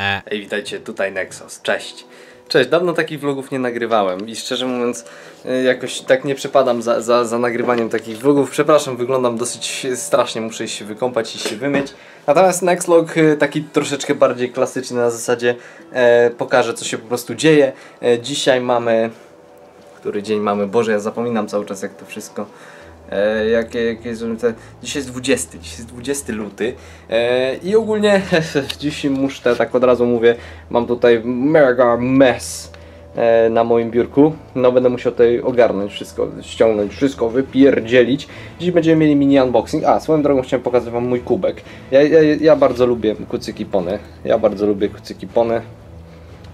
Ej, witajcie, tutaj Nexus, cześć. Cześć, dawno takich vlogów nie nagrywałem i szczerze mówiąc y, jakoś tak nie przepadam za, za, za nagrywaniem takich vlogów. Przepraszam, wyglądam dosyć strasznie, muszę się wykąpać i się wymyć. Natomiast next vlog y, taki troszeczkę bardziej klasyczny na zasadzie e, pokażę co się po prostu dzieje. E, dzisiaj mamy... Który dzień mamy? Boże, ja zapominam cały czas jak to wszystko... E, jakie, jakie jest, te, dzisiaj jest 20, dzisiaj jest 20 luty e, i ogólnie dziś muszę, tak od razu mówię, mam tutaj mega mess e, na moim biurku, no będę musiał tutaj ogarnąć wszystko, ściągnąć wszystko, wypierdzielić. Dziś będziemy mieli mini unboxing, a swoją drogą chciałem pokazać wam mój kubek. Ja, ja, ja bardzo lubię kucyki pony, ja bardzo lubię kucyki pony,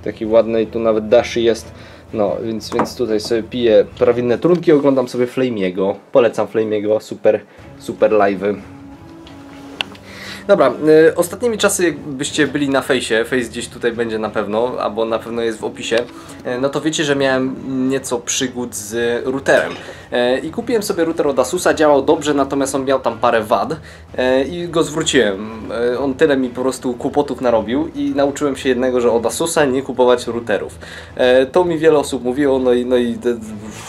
taki ładny i tu nawet dashi jest. No, więc, więc tutaj sobie piję prawilne trunki, oglądam sobie Flamiego. Polecam Flamiego, super, super live'y. Dobra, y, ostatnimi czasy jakbyście byli na fejsie, face gdzieś tutaj będzie na pewno, albo na pewno jest w opisie, y, no to wiecie, że miałem nieco przygód z routerem. Y, I kupiłem sobie router od Asusa, działał dobrze, natomiast on miał tam parę wad i go zwróciłem. On tyle mi po prostu kłopotów narobił i nauczyłem się jednego, że od Asusa nie kupować routerów. To mi wiele osób mówiło, no i, no i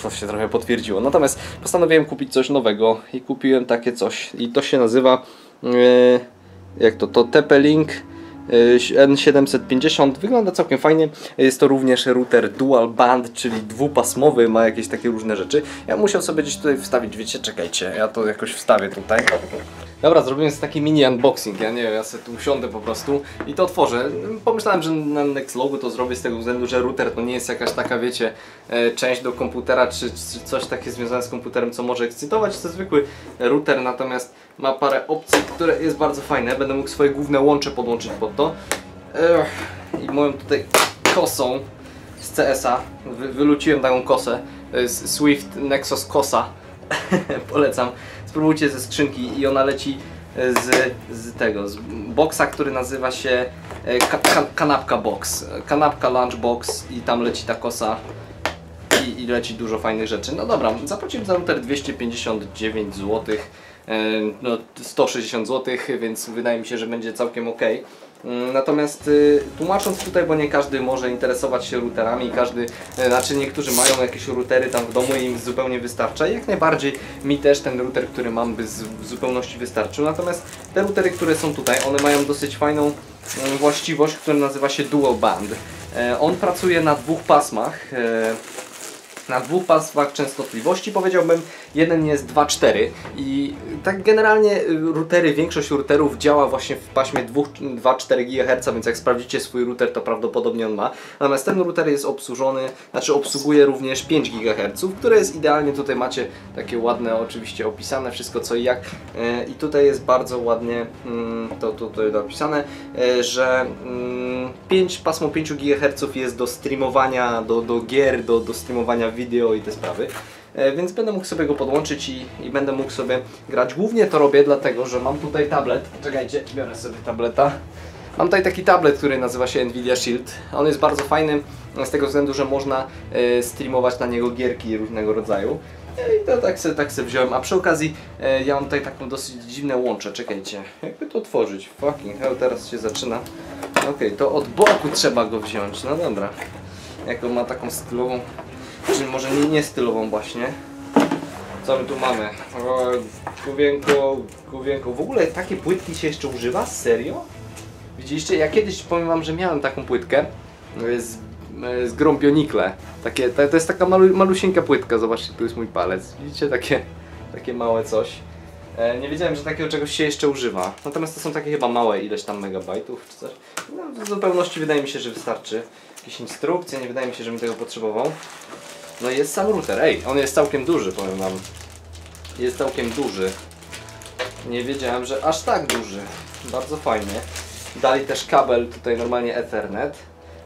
to- się trochę potwierdziło. Natomiast postanowiłem kupić coś nowego i kupiłem takie coś i to się nazywa... y, jak to, to TP-Link y, N750 wygląda całkiem fajnie. Jest to również router dual band, czyli dwupasmowy, ma jakieś takie różne rzeczy. Ja musiał sobie gdzieś tutaj wstawić, wiecie, czekajcie, ja to jakoś wstawię tutaj. Dobra, zrobiłem sobie taki mini unboxing, ja nie wiem, ja sobie tu usiądę po prostu i to otworzę. Pomyślałem, że na Nextlogu to zrobię z tego względu, że router to nie jest jakaś taka, wiecie, e, część do komputera, czy, czy coś takie związane z komputerem, co może ekscytować. To zwykły router, natomiast ma parę opcji, które jest bardzo fajne. Będę mógł swoje główne łącze podłączyć pod to. I moją tutaj kosą z CS-a, wy, wyluciłem taką kosę, jest Swift Nexus Kosa. Polecam. Spróbujcie ze skrzynki i ona leci z, z tego, z boxa, który nazywa się e, ka, ka, kanapka box. Kanapka lunch box i tam leci ta kosa i, i leci dużo fajnych rzeczy. No dobra, zapłaciłem za router 259 zł, no 160 zł, więc wydaje mi się, że będzie całkiem ok. Mm, Natomiast y, tłumacząc tutaj, bo nie każdy może interesować się routerami, każdy, y, znaczy niektórzy mają jakieś routery tam w domu i im zupełnie wystarcza. Jak najbardziej mi też ten router, który mam, by z, w zupełności wystarczył. Natomiast te routery, które są tutaj, one mają dosyć fajną mm, właściwość, która nazywa się dual band. E, On pracuje na dwóch pasmach. e, na dwóch pasmach częstotliwości powiedziałbym, jeden jest 2.4 i tak generalnie y, routery, większość routerów działa właśnie w paśmie 2,4 GHz, więc jak sprawdzicie swój router to prawdopodobnie on ma. Natomiast ten router jest obsłużony, znaczy obsługuje również 5 GHz, które jest idealnie, tutaj macie takie ładne oczywiście opisane wszystko co i jak E, i tutaj jest bardzo ładnie mm, to tutaj napisane, e, że mm, 5, pasmo 5 GHz jest do streamowania, do, do gier, do, do streamowania wideo i te sprawy. E, Więc będę mógł sobie go podłączyć i, i będę mógł sobie grać. Głównie to robię dlatego, że mam tutaj tablet. Czekajcie, biorę sobie tableta. Mam tutaj taki tablet, który nazywa się Nvidia Shield. On jest bardzo fajny z tego względu, że można e, streamować na niego gierki różnego rodzaju. E, I to tak se, tak se wziąłem. A przy okazji ja mam tutaj taką dosyć dziwne łącze. Czekajcie, jakby to otworzyć? Fucking hell, teraz się zaczyna. Okej, to od boku trzeba go wziąć. No dobra. Jaką ma taką stylową, czy może nie, nie stylową właśnie. Co my tu mamy? O, Główienko, główienko. W ogóle takie płytki się jeszcze używa? Serio? Widzieliście? Ja kiedyś powiem wam, że miałem taką płytkę e, z, e, z grą. Takie, to, to jest taka malu, malusieńka płytka, zobaczcie, tu jest mój palec. Widzicie? Takie, takie małe coś. E, nie wiedziałem, że takiego czegoś się jeszcze używa. Natomiast to są takie chyba małe ileś tam megabajtów czy coś. No, w zupełności wydaje mi się, że wystarczy. Jakieś instrukcje, nie wydaje mi się, żebym tego potrzebował. No jest sam router. Ej, on jest całkiem duży, powiem wam. Jest całkiem duży. Nie wiedziałem, że aż tak duży. Bardzo fajnie. Dali też kabel tutaj normalnie Ethernet.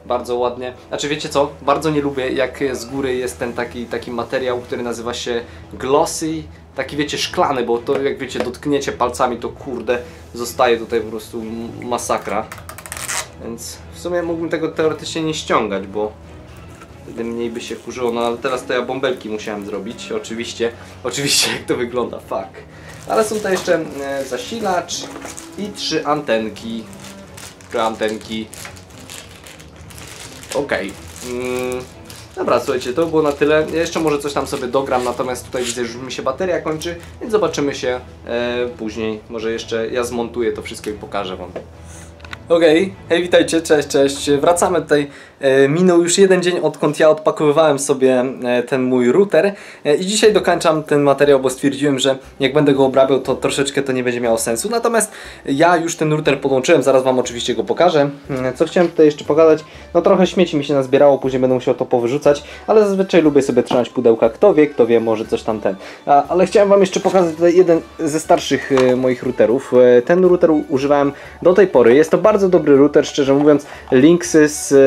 Bardzo ładnie. Znaczy wiecie co? Bardzo nie lubię jak z góry jest ten taki, taki materiał, który nazywa się glossy. Taki wiecie szklany, bo to jak wiecie dotkniecie palcami to kurde zostaje tutaj po prostu masakra. Więc w sumie mógłbym tego teoretycznie nie ściągać, bo wtedy mniej by się kurzyło. No ale teraz to ja bąbelki musiałem zrobić. Oczywiście, oczywiście jak to wygląda, fuck. Ale są tutaj jeszcze e, zasilacz i trzy antenki. Trzy antenki. Okej. Mm, Dobra, słuchajcie, to było na tyle. Ja jeszcze może coś tam sobie dogram, natomiast tutaj widzę, że już mi się bateria kończy, więc zobaczymy się e, później. Może jeszcze ja zmontuję to wszystko i pokażę Wam. Okej, hej witajcie, cześć, cześć. Wracamy tutaj. E, minął już jeden dzień odkąd ja odpakowywałem sobie e, ten mój router e, i dzisiaj dokończam ten materiał, bo stwierdziłem, że jak będę go obrabiał, to troszeczkę to nie będzie miało sensu. Natomiast ja już ten router podłączyłem, zaraz Wam oczywiście go pokażę. Mm, Co chciałem tutaj jeszcze pokazać, no trochę śmieci mi się nazbierało, później będę musiał to powyrzucać, ale zazwyczaj lubię sobie trzymać pudełka, kto wie, kto wie, może coś tam ten. Ale chciałem Wam jeszcze pokazać tutaj jeden ze starszych moich routerów. Ten router używałem do tej pory. Jest to bardzo dobry router, szczerze mówiąc. Linksys, e,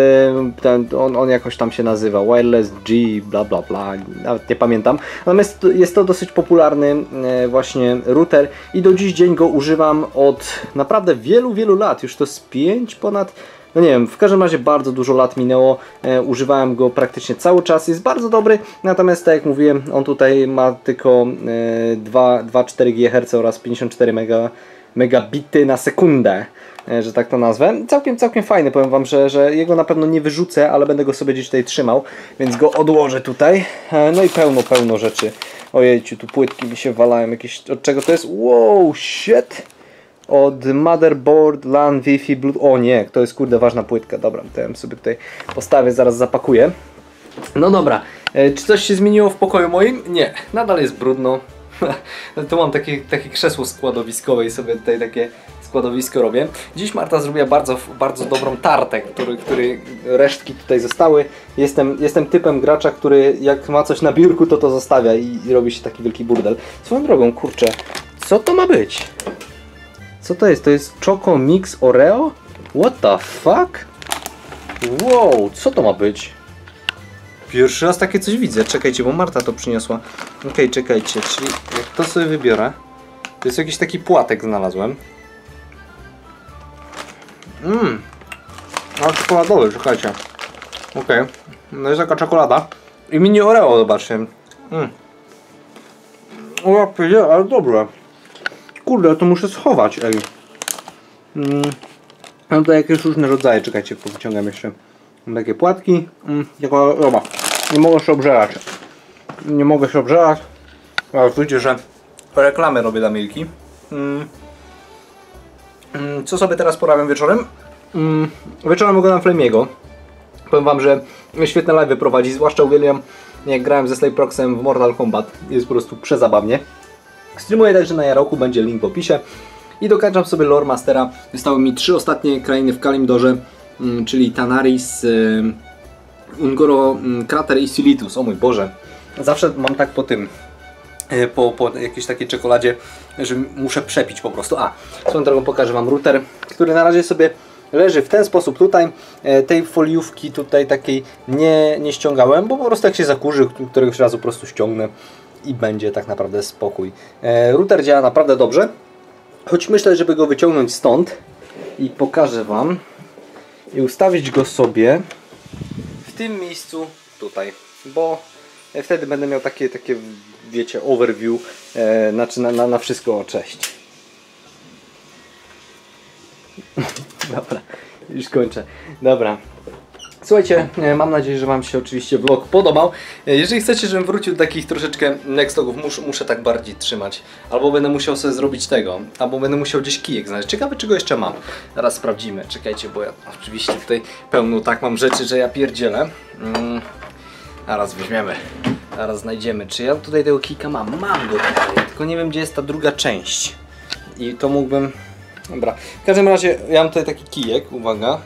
ten, on, on jakoś tam się nazywa, Wireless G, bla bla bla, nawet nie pamiętam. Natomiast to- jest to dosyć popularny e, właśnie router i do dziś dzień go używam od naprawdę wielu, wielu lat. Już to z 5 ponad no nie wiem, w każdym razie bardzo dużo lat minęło, e, używałem go praktycznie cały czas, jest bardzo dobry, natomiast tak jak mówiłem, on tutaj ma tylko e, 2 2,4 GHz oraz 54 mega, megabity na sekundę, że tak to nazwę. Całkiem, całkiem fajny, powiem Wam, że, że jego na pewno nie wyrzucę, ale będę go sobie gdzieś tutaj trzymał, więc go odłożę tutaj. E, no i pełno, pełno rzeczy. Ojejciu, tu płytki mi się walają jakieś, od czego to jest? Wow, shit! od motherboard, LAN, Wi-Fi, Bluetooth. O nie, to jest kurde ważna płytka. Dobra, to ja sobie tutaj postawię, zaraz zapakuję. No dobra, e, czy coś się zmieniło w pokoju moim? Nie, nadal jest brudno. tu mam takie, takie krzesło składowiskowe i sobie tutaj takie składowisko robię. Dziś Marta zrobiła bardzo, bardzo dobrą tartę, który, który resztki tutaj zostały. Jestem, jestem typem gracza, który jak ma coś na biurku, to to zostawia i, i robi się taki wielki burdel. Swoją drogą, kurczę, co to ma być? Co to jest? To jest Choco Mix Oreo? What the fuck? Wow, co to ma być? Pierwszy raz takie coś widzę. Czekajcie, bo Marta to przyniosła. Okej, czekajcie, czyli jak to sobie wybiorę, to jest jakiś taki płatek znalazłem. Mmm, ale czekoladowy, czekajcie. Okej, no jest taka czekolada. I mini Oreo, zobaczcie. Mmm. O, ja ale dobre. Kurde, to muszę schować, ej. Mm. Mam tutaj jakieś różne rodzaje, czekajcie, wyciągam jeszcze. Mam takie płatki, mm, jako roba. Nie mogę się obżerać. Nie mogę się obżerać. Ale widzicie, że reklamy robię dla Milki. Mm. Mm, Co sobie teraz porabiam wieczorem? Mm, Wieczorem oglądam Flamiego. Powiem wam, że świetne live prowadzi, zwłaszcza uwielbiam jak grałem ze Slayproxem w Mortal Kombat. Jest po prostu przezabawnie. Streamuję także na Jaroku, będzie link w opisie. I dokończam sobie Lore Mastera. Zostały mi trzy ostatnie krainy w Kalimdorze, mm, czyli Tanaris, Ungoro, Krater i Silitus. O mój Boże. Zawsze mam tak po tym, po, po jakiejś takiej czekoladzie, że muszę przepić po prostu. A, swoją drogą pokażę Wam router, który na razie sobie leży w ten sposób tutaj. E, Tej foliówki tutaj takiej nie, nie ściągałem, bo po prostu jak się zakurzy, któregoś razu po prostu ściągnę i będzie tak naprawdę spokój. E, Router działa naprawdę dobrze, choć myślę, żeby go wyciągnąć stąd i pokażę Wam i ustawić go sobie w tym miejscu tutaj, bo wtedy będę miał takie, takie wiecie, overview, e, znaczy na, na, na wszystko cześć. Dobra, już kończę. Dobra. Słuchajcie, e, mam nadzieję, że Wam się oczywiście vlog podobał. E, Jeżeli chcecie, żebym wrócił do takich troszeczkę nextogów, muszę, muszę tak bardziej trzymać. Albo będę musiał sobie zrobić tego, albo będę musiał gdzieś kijek znaleźć. Ciekawe, czego jeszcze mam. Zaraz sprawdzimy. Czekajcie, bo ja oczywiście tutaj pełno tak mam rzeczy, że ja pierdzielę. Mm. Zaraz weźmiemy. Zaraz znajdziemy. Czy ja tutaj tego kijka mam? Mam go tutaj, tylko nie wiem, gdzie jest ta druga część. I to mógłbym... Dobra. W każdym razie, ja mam tutaj taki kijek, uwaga.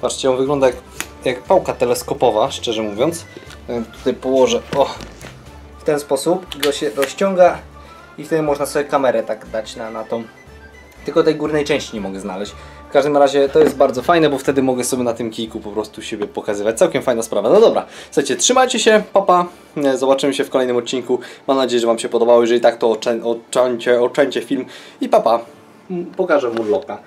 Patrzcie, on wygląda jak, jak pałka teleskopowa, szczerze mówiąc. Ja tutaj położę, o, w ten sposób. Go się rozciąga i wtedy można sobie kamerę tak dać na, na tą. Tylko tej górnej części nie mogę znaleźć. W każdym razie to jest bardzo fajne, bo wtedy mogę sobie na tym kijku po prostu siebie pokazywać. Całkiem fajna sprawa. No dobra, słuchajcie, trzymajcie się, papa. Pa. Zobaczymy się w kolejnym odcinku. Mam nadzieję, że Wam się podobało. Jeżeli tak, to oczę, oczęcie, oczęcie film i papa. Pa. Pokażę mu loka.